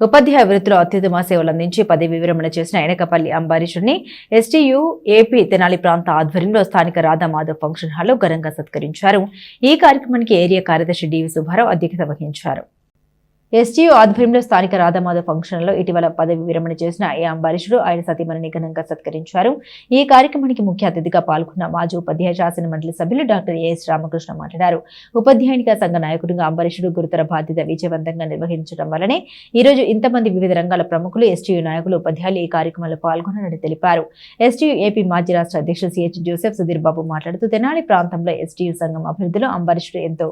ఉపాధ్యాయ వృత్తిలో అత్యుత్తమ సేవలు అందించి పదవి విరమణ చేసిన ఎనకపల్లి అంబారీషుడిని ఎస్టీయు ఏపీ తెనాలి ప్రాంత ఆధ్వర్యంలో స్థానిక రాధామాధవ్ ఫంక్షన్ హాల్లో ఘనంగా సత్కరించారు. ఈ కార్యక్రమానికి ఏరియా కార్యదర్శి డివి సుబ్బారావు అధ్యక్షత వహించారు. ఎస్టీయూ ఆధ్వర్యంలో స్థానిక రాధామాధవ్ ఫంక్షన్లో ఇటీవల పదవి విరమణ చేసిన ఏ అంబరీషుడు ఆయన సతీమణిని ఘనంగా సత్కరించారు. ఈ కార్యక్రమానికి ముఖ్య అతిథిగా పాల్గొన్న మాజీ ఉపాధ్యాయ శాసన మండలి సభ్యులు డాక్టర్ ఏఎస్ రామకృష్ణ మాట్లాడారు. ఉపాధ్యాయునిగా సంఘ నాయకుడిగా అంబరీషుడు గురుతర బాధ్యత విజయవంతంగా నిర్వహించడం వల్లనే ఈ రోజు ఇంతమంది వివిధ రంగాల ప్రముఖులు ఎస్టీయూ నాయకులు ఉపాధ్యాయులు ఈ కార్యక్రమంలో పాల్గొన్నారని తెలిపారు. ఎస్టీయూ ఏపీ మాజీ రాష్ట్ర అధ్యక్షుడు సిహెచ్ జోసెఫ్ సుధీర్ బాబు మాట్లాడుతూ తెనాలి ప్రాంతంలో ఎస్టీయూ సంఘం అభివృద్ధిలో అంబరీషుడు ఎంతో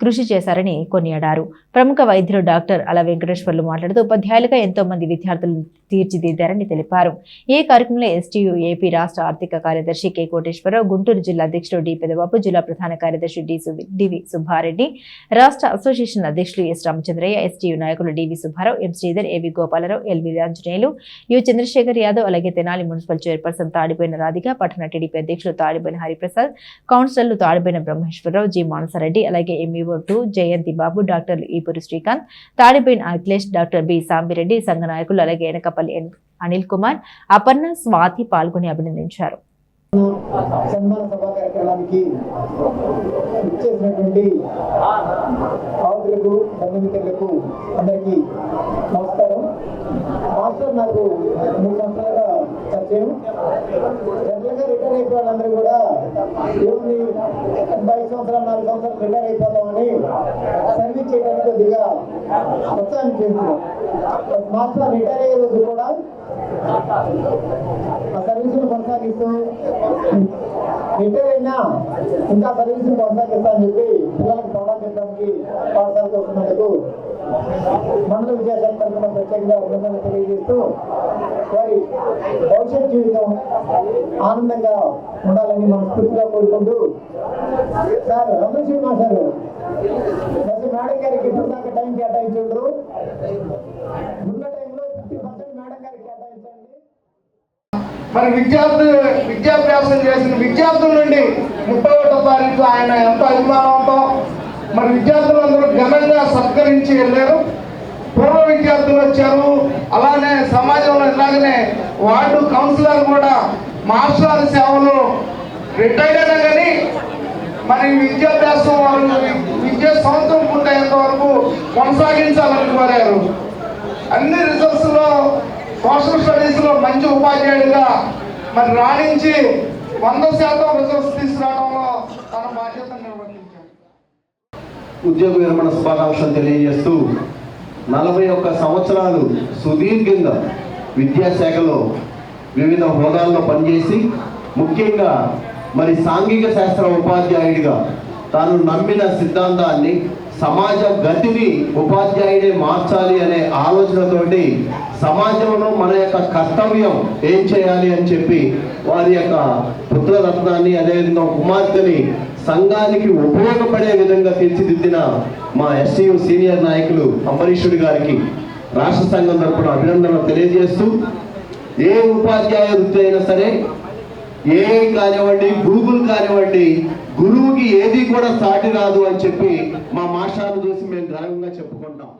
కృషి చేశారని కొనియాడారు. ప్రముఖ వైద్యులు డాక్టర్ అల వెంకటేశ్వర్లు మాట్లాడుతూ ఉపాధ్యాయులుగా ఎంతో మంది విద్యార్థులను తీర్చిదిద్దారని తెలిపారు. ఈ కార్యక్రమంలో ఎస్టీయు ఏపీ రాష్ట్ర ఆర్థిక కార్యదర్శి కె. కోటేశ్వరరావు గుంటూరు జిల్లా అధ్యక్షుడు డి. పెదబాబు జిల్లా ప్రధాన కార్యదర్శి డి. సు- డివి సుబ్బారెడ్డి రాష్ట్ర అసోసియేషన్ అధ్యక్షులు ఎస్. రామచంద్రయ్య ఎస్టీయు నాయకులు DV Subbarao M. Sridhar AV Gopalarao LV Anjaneyulu U. Chandrasekhar Yadav అలాగే తెనాలి మున్సిపల్ చైర్పర్సన్ తాడిపోయిన రాధిక పట్టణ టీడీపీ అధ్యక్షులు తాడిపోయిన హరిప్రసాద్ కౌన్సిలర్లు తాడిపోయిన బ్రహ్మేశ్వరరావు జి. మానసారెడ్డి అలాగే ME two Jayanthi Babu doctor Eepuri Srikanth Tadipen Akhilesh doctor B Sambireddy సంఘ నాయకులు అలాగే ఎనకపల్లి అనిల్ కుమార్ అపర్ణ స్వాతి పాల్గొని అభినందించారు. సన్మాన సభా కార్యక్రమానికి ఇచ్చేసినటువంటి బంధుమిత్రులకు అందరికీ నమస్కారం. మాస్టర్ నాకు మూడు సంవత్సరాలుగా పరిచయం. జనరల్గా రిటైర్ అయిపోయిన వాళ్ళందరూ కూడా ఏముంది డెబ్బై సంవత్సరాలు నాలుగు సంవత్సరాలు రిటైర్ అయిపోతామని సర్వీస్ చేయడానికి కొద్దిగా ఉత్సాహం చేస్తున్నాం. మాస్టర్ రిటైర్ అయ్యే రోజు కూడా ఆ సర్వీసులు కొనసాగిస్తూ రిటైర్ అయినా ఇంకా సర్వీసులు కొనసాగిస్తా అని చెప్పి పిల్లలకు పాఠాలు చెప్పడానికి పాఠశాలకు వస్తున్నందుకు మండల విద్యాశాఖ తరఫున ప్రత్యేకంగా అభినందనలు తెలియజేస్తూ వారి భవిష్యత్ జీవితం ఆనందంగా ఉండాలని మనస్ఫూర్తిగా కోరుకుంటూ సార్ రమేష్ మాస్టర్ ప్రతి మేడం గారికి ఇప్పుడు దాకా టైం కేటాయించుండ్రు. ఉన్న టైంలో ఫిఫ్టీ పర్సెంట్ మేడం గారికి కేటాయించండి. మరి విద్యార్థి విద్యాభ్యాసం చేసిన విద్యార్థుల నుండి ముప్పై ఒకటో తారీఖు ఆయన ఎంతో అభిమానంతో మరి విద్యార్థులందరూ ఘనంగా సత్కరించి వెళ్ళారు. పూర్వ విద్యార్థులు వచ్చారు. అలానే సమాజంలో ఇలాగనే వార్డు కౌన్సిలర్ కూడా మాస్టర్ సేవలు రిటైర్ అయినా కానీ మరి విద్యాభ్యాసం వారు విద్యా సంవత్సరం పూర్తయ్యేంత వరకు కొనసాగించాలని కోరారు. అన్ని రిజల్ట్స్లో సోషల్ స్టడీస్లో మంచి ఉపాధ్యాయుడిగా మరి రాణించి వంద శాతం రిజల్ట్స్ తీసుకురావడంలో తన బాధ్యతను నిర్వహించారు ఉద్యోగ విరమణ శుభాకాంక్షలు తెలియజేస్తూ నలభై ఒక్క సంవత్సరాలు సుదీర్ఘంగా విద్యాశాఖలో వివిధ హోదాల్లో పనిచేసి ముఖ్యంగా మరి సాంఘిక శాస్త్ర ఉపాధ్యాయుడిగా తాను నమ్మిన సిద్ధాంతాన్ని సమాజ గతిని ఉపాధ్యాయుడే మార్చాలి అనే ఆలోచనతోటి సమాజంలో మన యొక్క కర్తవ్యం ఏం చేయాలి అని చెప్పి వారి యొక్క పుత్రరత్నాన్ని అదేవిధంగా కుమార్తెని సంఘానికి ఉపయోగపడే విధంగా తీర్చిదిద్దిన మా ఎస్టీయు సీనియర్ నాయకులు అంబరీషుడి గారికి రాష్ట్ర సంఘం తరపున అభినందనలు తెలియజేస్తూ ఏ ఉపాధ్యాయ వృత్తి అయినా సరే ఏ కానివ్వండి గూగుల్ కానివ్వండి గురువుకి ఏది కూడా సాటి రాదు అని చెప్పి మా మాస్టర్ను చూసి మేము గర్వంగా చెప్పుకుంటాం.